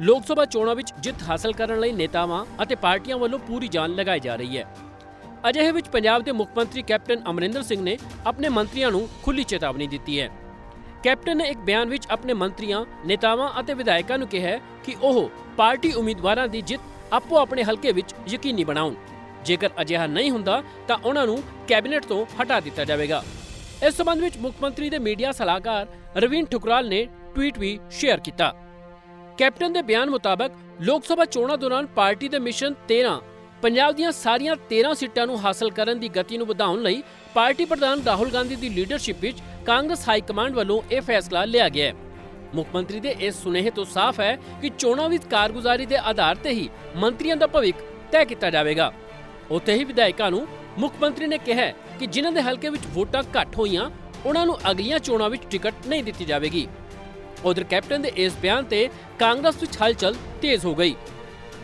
ਲੋਕ ਸਭਾ ਚੋਣਾਂ ਵਿੱਚ ਜਿੱਤ ਹਾਸਲ ਕਰਨ ਲਈ ਨੇਤਾਵਾਂ ਅਤੇ ਪਾਰਟੀਆਂ ਵੱਲੋਂ ਪੂਰੀ ਜਾਨ ਲਗਾਈ ਜਾ ਰਹੀ ਹੈ। ਅਜਿਹੇ ਵਿੱਚ ਪੰਜਾਬ ਦੇ ਮੁੱਖ ਮੰਤਰੀ ਕੈਪਟਨ ਅਮਰਿੰਦਰ ਸਿੰਘ ਨੇ ਆਪਣੇ ਮੰਤਰੀਆਂ ਨੂੰ ਖੁੱਲੀ ਚੇਤਾਵਨੀ ਦਿੱਤੀ ਹੈ। ਕੈਪਟਨ ਨੇ ਇੱਕ ਬਿਆਨ ਵਿੱਚ ਆਪਣੇ ਮੰਤਰੀਆਂ, ਨੇਤਾਵਾਂ ਅਤੇ ਵਿਧਾਇਕਾਂ ਨੂੰ ਕਿਹਾ ਕਿ ਉਹ ਪਾਰਟੀ ਉਮੀਦਵਾਰਾਂ ਦੀ ਜਿੱਤ ਆਪੋ ਆਪਣੇ ਹਲਕੇ ਵਿੱਚ ਯਕੀਨੀ ਬਣਾਉਣ। ਜੇਕਰ ਅਜਿਹਾ ਨਹੀਂ ਹੁੰਦਾ ਤਾਂ ਉਹਨਾਂ ਨੂੰ ਕੈਬਨਿਟ ਤੋਂ ਹਟਾ ਦਿੱਤਾ ਜਾਵੇਗਾ। ਇਸ ਸਬੰਧ ਵਿੱਚ ਮੁੱਖ ਮੰਤਰੀ ਦੇ ਮੀਡੀਆ ਸਲਾਹਕਾਰ ਰਵੀਨ ਠੁਕਰਾਲ ਨੇ ਟਵੀਟ ਵੀ ਸ਼ੇਅਰ ਕੀਤਾ। ਕੈਪਟਨ ਦੇ ਬਿਆਨ ਮੁਤਾਬਕ ਲੋਕ ਸਭਾ ਚੋਣਾਂ ਦੌਰਾਨ ਪਾਰਟੀ ਦੇ ਮਿਸ਼ਨ 13 ਪੰਜਾਬ ਦੀਆਂ ਸਾਰੀਆਂ 13 ਸੀਟਾਂ ਨੂੰ ਹਾਸਲ ਕਰਨ ਦੀ ਗਤੀ ਨੂੰ ਵਧਾਉਣ ਲਈ ਪਾਰਟੀ ਪ੍ਰਧਾਨ ਰਾਹੁਲ ਗਾਂਧੀ ਦੀ ਲੀਡਰਸ਼ਿਪ ਵਿੱਚ ਕਾਂਗਰਸ ਹਾਈ ਕਮਾਂਡ ਵੱਲੋਂ ਇਹ ਫੈਸਲਾ ਲਿਆ ਗਿਆ ਹੈ। ਮੁੱਖ ਮੰਤਰੀ ਦੇ ਇਸ ਸੁਨੇਹੇ ਤੋਂ ਸਾਫ਼ ਹੈ ਕਿ ਚੋਣਾਂ ਵਿੱਚ ਕਾਰਗੁਜ਼ਾਰੀ ਦੇ ਆਧਾਰ ਤੇ ਹੀ ਮੰਤਰੀਆਂ ਦਾ ਭਵਿੱਖ ਤੈਅ ਕੀਤਾ ਜਾਵੇਗਾ। ਉੱਥੇ ਹੀ ਵਿਧਾਇਕਾਂ ਨੂੰ ਮੁੱਖ ਮੰਤਰੀ ਨੇ ਕਿਹਾ ਕਿ ਜਿਨ੍ਹਾਂ ਦੇ ਹਲਕੇ ਵਿੱਚ ਵੋਟਾਂ ਘੱਟ ਹੋਈਆਂ, ਉਹਨਾਂ ਨੂੰ ਅਗਲੀਆਂ ਚੋਣਾਂ ਵਿੱਚ ਟਿਕਟ ਨਹੀਂ ਦਿੱਤੀ ਜਾਵੇਗੀ। ਉਧਰ ਕੈਪਟਨ ਦੇ ਇਸ ਬਿਆਨ ਤੇ ਕਾਂਗਰਸ ਵਿੱਚ ਹਲਚਲ ਤੇਜ਼ ਹੋ ਗਈ।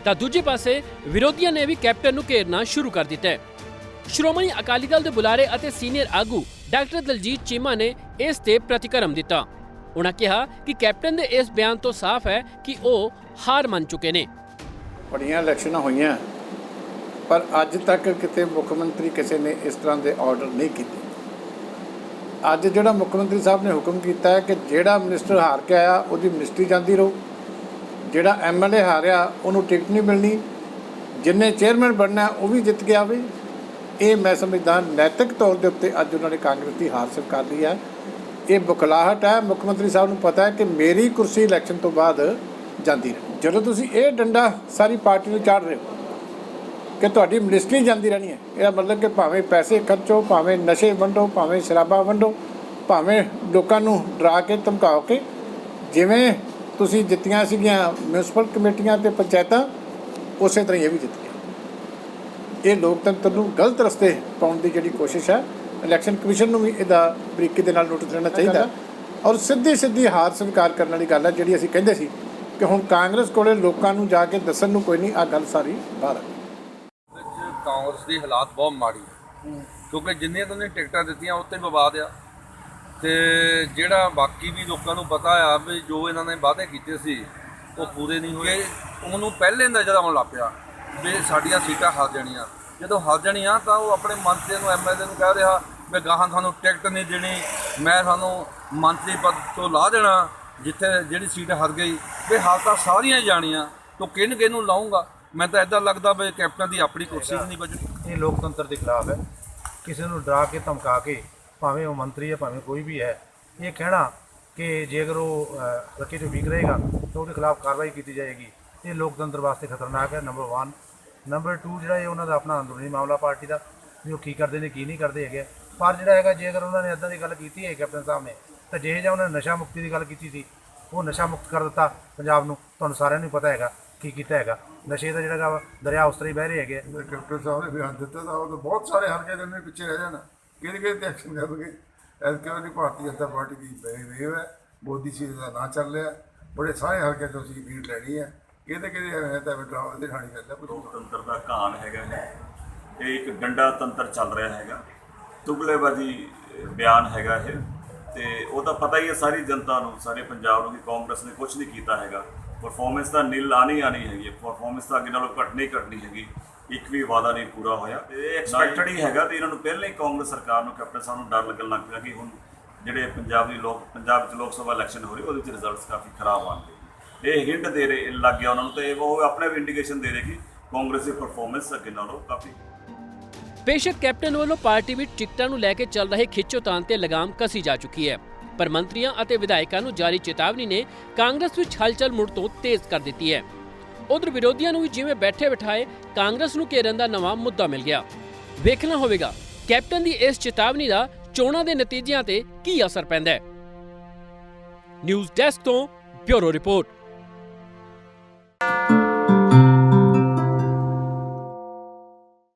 ਤਾਂ ਦੂਜੇ ਪਾਸੇ ਵਿਰੋਧੀਆਂ ਨੇ ਵੀ ਕੈਪਟਨ ਨੂੰ ਘੇਰਨਾ ਸ਼ੁਰੂ ਕਰ ਦਿੱਤਾ ਹੈ। ਸ਼੍ਰੋਮਣੀ ਅਕਾਲੀ ਦਲ ਦੇ ਬੁਲਾਰੇ ਅਤੇ ਸੀਨੀਅਰ ਆਗੂ ਡਾਕਟਰ ਦਲਜੀਤ ਚੀਮਾ ਨੇ ਇਸ ਤੇ ਪ੍ਰਤੀਕਰਮ ਦਿੱਤਾ। ਉਹਨਾਂ ਕਿਹਾ ਕਿ ਕੈਪਟਨ ਦੇ ਇਸ ਬਿਆਨ ਤੋਂ ਸਾਫ਼ ਹੈ ਕਿ ਉਹ ਹਾਰ ਮੰਨ ਚੁੱਕੇ ਨੇ। ਬੜੀਆਂ ਇਲੈਕਸ਼ਨਾਂ ਹੋਈਆਂ, ਪਰ ਅੱਜ ਤੱਕ ਕਿਤੇ ਮੁੱਖ ਮੰਤਰੀ ਕਿਸੇ ਨੇ ਇਸ ਤਰ੍ਹਾਂ ਦੇ ਆਰਡਰ ਨਹੀਂ ਕੀਤੇ। ਅੱਜ ਜਿਹੜਾ ਮੁੱਖ ਮੰਤਰੀ ਸਾਹਿਬ ਨੇ ਹੁਕਮ ਕੀਤਾ ਹੈ ਕਿ ਜਿਹੜਾ ਮਿਨਿਸਟਰ ਹਾਰ ਕੇ ਆਇਆ, ਉਹਦੀ ਮਿਨਿਸਟਰੀ ਜਾਂਦੀ ਰਹੋ। ਜਿਹੜਾ ਐਮਐਲਏ ਹਾਰਿਆ, ਉਹਨੂੰ ਟਿਕਟ ਨਹੀਂ ਮਿਲਣੀ। ਜਿੰਨੇ ਚੇਅਰਮੈਨ ਬਣਨਾ ਉਹ ਵੀ ਜਿੱਤ ਗਿਆ ਵੀ। ਇਹ ਮੈਂ ਸਮਝਦਾ ਨੈਤਿਕ ਤੌਰ ਦੇ ਉੱਤੇ ਅੱਜ ਉਹਨਾਂ ਨੇ ਕਾਂਗਰਸ ਦੀ ਹਾਰ ਸਵੀਕਾਰ ਲਈ ਹੈ। ਇਹ ਬੁਖਲਾਹਟ ਹੈ, ਮੁੱਖ ਮੰਤਰੀ ਸਾਹਿਬ ਨੂੰ ਪਤਾ ਹੈ ਕਿ ਮੇਰੀ ਕੁਰਸੀ ਇਲੈਕਸ਼ਨ ਤੋਂ ਬਾਅਦ ਜਾਂਦੀ ਰਹੇ। ਜਦੋਂ ਤੁਸੀਂ ਇਹ ਡੰਡਾ ਸਾਰੀ ਪਾਰਟੀ ਨੂੰ ਚਾੜ ਰਹੇ ਹੋ ਕਿ ਤੁਹਾਡੀ ਮਿਨਿਸਟਰੀ ਜਾਂਦੀ ਰਹਿਣੀ ਹੈ। ਇਹਦਾ ਮਤਲਬ ਕਿ ਭਾਵੇਂ ਪੈਸੇ ਖਰਚੋ, ਭਾਵੇਂ ਨਸ਼ੇ ਵੰਡੋ, ਭਾਵੇਂ ਸ਼ਰਾਬਾਂ ਵੰਡੋ, ਭਾਵੇਂ ਲੋਕਾਂ ਨੂੰ ਡਰਾ ਕੇ, ਧਮਕਾਓ ਕੇ, ਜਿਵੇਂ ਤੁਸੀਂ ਜਿੱਤੀਆਂ ਸੀਗੀਆਂ ਮਿਊਨਿਸਪਲ ਕਮੇਟੀਆਂ ਤੇ ਪੰਚਾਇਤਾਂ, ਉਸੇ ਤਰ੍ਹਾਂ ਹੀ ਇਹ ਵੀ ਜਿੱਤੀਆਂ। ਇਹ ਲੋਕਤੰਤਰ ਨੂੰ ਗਲਤ ਰਸਤੇ ਪਾਉਣ ਦੀ ਜਿਹੜੀ ਕੋਸ਼ਿਸ਼ ਹੈ ਇਲੈਕਸ਼ਨ ਕਮਿਸ਼ਨ ਨੂੰ ਵੀ ਇਹਦਾ ਬਰੀਕੀ ਦੇ ਨਾਲ ਨੋਟਿਸ ਲੈਣਾ ਚਾਹੀਦਾ ਔਰ ਸਿੱਧੀ ਸਿੱਧੀ ਹਾਰ ਸਵੀਕਾਰ ਕਰਨ ਵਾਲੀ ਗੱਲ ਹੈ, ਜਿਹੜੀ ਅਸੀਂ ਕਹਿੰਦੇ ਸੀ ਕਿ ਹੁਣ ਕਾਂਗਰਸ ਕੋਲੇ ਲੋਕਾਂ ਨੂੰ ਜਾ ਕੇ ਦੱਸਣ ਨੂੰ ਕੋਈ ਨਹੀਂ ਆ ਗੱਲ ਸਾਰੀ ਬਾਹਰ ਆ ਕਾਂਗਰਸ ਦੀ ਹਾਲਾਤ ਬਹੁਤ ਮਾੜੀ ਹੈ। ਕਿਉਂਕਿ ਜਿੰਨੀਆਂ ਤੋਂ ਨੇ ਟਿਕਟਾਂ ਦਿੱਤੀਆਂ ਉੱਤੇ ਵਿਵਾਦ ਆ। ਤੇ ਜਿਹੜਾ ਬਾਕੀ ਵੀ ਲੋਕਾਂ ਨੂੰ ਪਤਾ ਆ ਵੀ ਜੋ ਇਹਨਾਂ ਨੇ ਵਾਅਦੇ ਕੀਤੇ ਸੀ ਉਹ ਪੂਰੇ ਨਹੀਂ ਹੋਏ। ਉਹਨੂੰ ਪਹਿਲੇ ਨਜ਼ਰ ਆਉਣ ਲੱਗ ਪਿਆ ਵੀ ਸਾਡੀਆਂ ਸੀਟਾਂ ਹਾਰ ਜਾਣੀਆਂ। ਜਦੋਂ ਹਾਰ ਜਾਣੀਆਂ ਤਾਂ ਉਹ ਆਪਣੇ ਮੰਤਰੀ ਨੂੰ ਐਮਐਲਏ ਨੂੰ ਕਹਿ ਰਿਹਾ ਵੀ ਗਾਹਾਂ ਤੁਹਾਨੂੰ ਟਿਕਟ ਨਹੀਂ ਦੇਣੀ ਮੈਂ ਤੁਹਾਨੂੰ ਮੰਤਰੀ ਪਦ ਤੋਂ ਲਾ ਦੇਣਾ ਜਿੱਥੇ ਜਿਹੜੀ ਸੀਟ ਹਾਰ ਗਈ। ਵੀ ਹਾਰ ਤਾਂ ਸਾਰੀਆਂ ਜਾਣੀਆਂ ਤੋ ਕਿਹਨ ਕਿਹਨੂੰ ਲਾਉਂਗਾ ਮੈਂ ਤਾਂ ਇਦਾਂ ਲੱਗਦਾ ਵੀ ਕੈਪਟਨ ਦੀ ਆਪਣੀ ਕੁਰਸੀ ਵੀ ਨਹੀਂ ਬਚਣੀ ਇਹ ਲੋਕਤੰਤਰ ਦੇ ਖਿਲਾਫ ਹੈ। ਕਿਸੇ ਨੂੰ ਡਰਾ ਕੇ ਧਮਕਾ ਕੇ ਭਾਵੇਂ ਉਹ ਮੰਤਰੀ ਹੈ, ਭਾਵੇਂ ਕੋਈ ਵੀ ਹੈ, ਇਹ ਕਹਿਣਾ ਕਿ ਜੇਕਰ ਉਹ ਰੱਖੇ ਹਲਕੇ 'ਚ ਵੀਕ ਰਹੇਗਾ, ਤਾਂ ਉਹਦੇ ਖਿਲਾਫ ਕਾਰਵਾਈ ਕੀਤੀ ਜਾਏਗੀ। ਇਹ ਲੋਕਤੰਤਰ ਵਾਸਤੇ ਖਤਰਨਾਕ ਹੈ ਨੰਬਰ 1 ਨੰਬਰ 2 ਜਿਹੜਾ ਇਹ ਉਹਨਾਂ ਦਾ ਆਪਣਾ ਅੰਦਰੂਨੀ ਮਾਮਲਾ ਪਾਰਟੀ ਦਾ, ਵੀ ਉਹ ਕੀ ਕਰਦੇ ਨੇ, ਕੀ ਨਹੀਂ ਕਰਦੇ ਹੈਗੇ। ਪਰ ਜਿਹੜਾ ਹੈਗਾ, ਜੇਕਰ ਉਹਨਾਂ ਨੇ ਇਦਾਂ ਦੀ ਗੱਲ ਕੀਤੀ ਹੈ ਕੈਪਟਨ ਸਾਹਿਬ ਨੇ, ਤਾਂ ਜਿਹੇ ਜਿਹਾ ਉਹਨਾਂ ਨੇ ਨਸ਼ਾ ਮੁਕਤੀ ਦੀ ਗੱਲ ਕੀਤੀ ਸੀ, ਉਹ ਨਸ਼ਾ ਮੁਕਤ ਕਰ ਦਿੱਤਾ ਪੰਜਾਬ ਨੂੰ, ਤੁਹਾਨੂੰ ਸਾਰਿਆਂ ਨੂੰ ਪਤਾ ਹੈਗਾ। ਕੀ ਕੀਤਾ ਹੈਗਾ? ਨਸ਼ੇ ਦਾ ਜਿਹੜਾ ਹੈਗਾ ਦਰਿਆ ਉਸ ਤਰ੍ਹਾਂ ਹੀ ਵਹਿ ਰਹੇ ਹੈਗੇ। ਕੈਪਟਨ ਸਾਹਿਬ ਨੇ ਬਿਆਨ ਦਿੱਤਾ ਤਾਂ ਉਹ ਤਾਂ ਬਹੁਤ ਸਾਰੇ ਹਲਕੇ ਦੇ ਨੇ ਪਿੱਛੇ ਰਹਿ ਜਾਣਾ। ਕਿਹਦੇ ਕਿਹਦੇ ਤੇ ਐਕਸ਼ਨ ਕਰਨਗੇ ਐਸ ਵਾਲੀ ਭਾਰਤੀ ਜਨਤਾ ਪਾਰਟੀ ਦੀ ਵੇਵ ਹੈ। ਮੋਦੀ ਸੀ ਦਾ ਨਾਂ ਚੱਲ ਰਿਹਾ। ਬੜੇ ਸਾਰੇ ਹਲਕੇ ਤੋਂ ਅਸੀਂ ਲੀਡ ਲੈਣੀ ਹੈ। ਕਿਹਦੇ ਕਿਹਦੇ ਐਵੇਂ ਤਾਂ ਡਰਾਵਾ ਦੇ ਖਾਣੀ ਕਰਦਾ ਕੁਝ ਲੋਕਤੰਤਰ ਦਾ ਕਾਨ ਹੈਗਾ ਇਹ ਇਹ ਇੱਕ ਗੰਡਾ ਤੰਤਰ ਚੱਲ ਰਿਹਾ ਹੈਗਾ। ਤੁਗਲੇਬਾਜ਼ੀ ਬਿਆਨ ਹੈਗਾ ਇਹ। ਤੇ ਉਹਦਾ ਪਤਾ ਹੀ ਹੈ ਸਾਰੀ ਜਨਤਾ ਨੂੰ ਸਾਰੇ ਪੰਜਾਬ ਨੂੰ ਕਿ ਕਾਂਗਰਸ ਨੇ ਕੁਝ ਨਹੀਂ ਕੀਤਾ ਹੈਗਾ। ਪਰਫਾਰਮੈਂਸ ਤਾਂ ਨੀਲ ਆਣੀ ਆਣੀ ਹੈਗੀ ਪਰਫਾਰਮੈਂਸ ਤਾਂ ਅੱਗੇ ਨਾਲੋਂ ਘੱਟ ਨਹੀਂ ਘਟਣੀ ਹੈਗੀ। ਇੱਕ ਵੀ ਵਾਅਦਾ ਨਹੀਂ ਪੂਰਾ ਹੋਇਆ। ਇਹ ਐਕਸਪੈਕਟਡ ਹੀ ਹੈਗਾ। ਤੇ ਇਹਨਾਂ ਨੂੰ ਪਹਿਲਾਂ ਹੀ ਕਾਂਗਰਸ ਸਰਕਾਰ ਨੂੰ ਕੈਪਟਨ ਸਾਹਿਬ ਨੂੰ ਡਰ ਲੱਗਣ ਲੱਗ ਪਿਆ ਕਿ ਹੁਣ ਜਿਹੜੇ ਪੰਜਾਬ ਦੀ ਲੋਕ ਪੰਜਾਬ ਵਿੱਚ ਲੋਕ ਸਭਾ ਇਲੈਕਸ਼ਨ ਹੋ ਰਹੀ ਉਹਦੇ ਵਿੱਚ ਰਿਜ਼ਲਟਸ ਕਾਫੀ ਖਰਾਬ ਆਉਣਗੇ। ਇਹ ਹਿੰਟ ਦੇ ਰਹੇ ਲੱਗ ਗਿਆ ਉਹਨਾਂ ਨੂੰ ਤੇ ਉਹ ਆਪਣੇ ਵੀ ਇੰਡੀਕੇਸ਼ਨ ਦੇ ਰਹੇ ਕਿ ਕਾਂਗਰਸ ਦੀ ਪਰਫਾਰਮੈਂਸ ਅੱਗੇ ਨਾਲੋਂ ਕਾਫੀ ਬੇਸ਼ੱਕ ਕੈਪਟਨ ਵੱਲੋਂ ਪਾਰਟੀ ਵਿੱਚ ਟਿਕਟਾਂ ਨੂੰ ਲੈ ਕੇ ਚੱਲ ਰਹੇ ਖਿੱਚੋਤਾਣ ਤੇ ਲਗਾਮ ਕਸੀ ਜਾ ਚੁੱਕੀ ਹੈ। ਪਰ ਮੰਤਰੀਆਂ ਅਤੇ ਵਿਧਾਇਕਾਂ ਨੂੰ ਜਾਰੀ ਚੇਤਾਵਨੀ ਨੇ ਕਾਂਗਰਸ ਵਿੱਚ ਹਲਚਲ ਮੁੜ ਤੋਂ ਤੇਜ਼ ਕਰ ਦਿੱਤੀ ਹੈ। ਉਧਰ ਵਿਰੋਧੀਆਂ ਨੂੰ ਵੀ ਜਿਵੇਂ ਬੈਠੇ ਬਿਠਾਏ ਕਾਂਗਰਸ ਨੂੰ ਘੇਰਨ ਦਾ ਨਵਾਂ ਮੁੱਦਾ ਮਿਲ ਗਿਆ। ਵੇਖਣਾ ਹੋਵੇਗਾ, ਕੈਪਟਨ ਦੀ ਇਸ ਚੇਤਾਵਨੀ ਦਾ ਚੋਣਾਂ ਦੇ ਨਤੀਜਿਆਂ ਤੇ ਕੀ ਅਸਰ ਪੈਂਦਾ ਹੈ। ਨਿਊਜ਼ ਡੈਸਕ ਤੋਂ ਬਿਊਰੋ ਰਿਪੋਰਟ।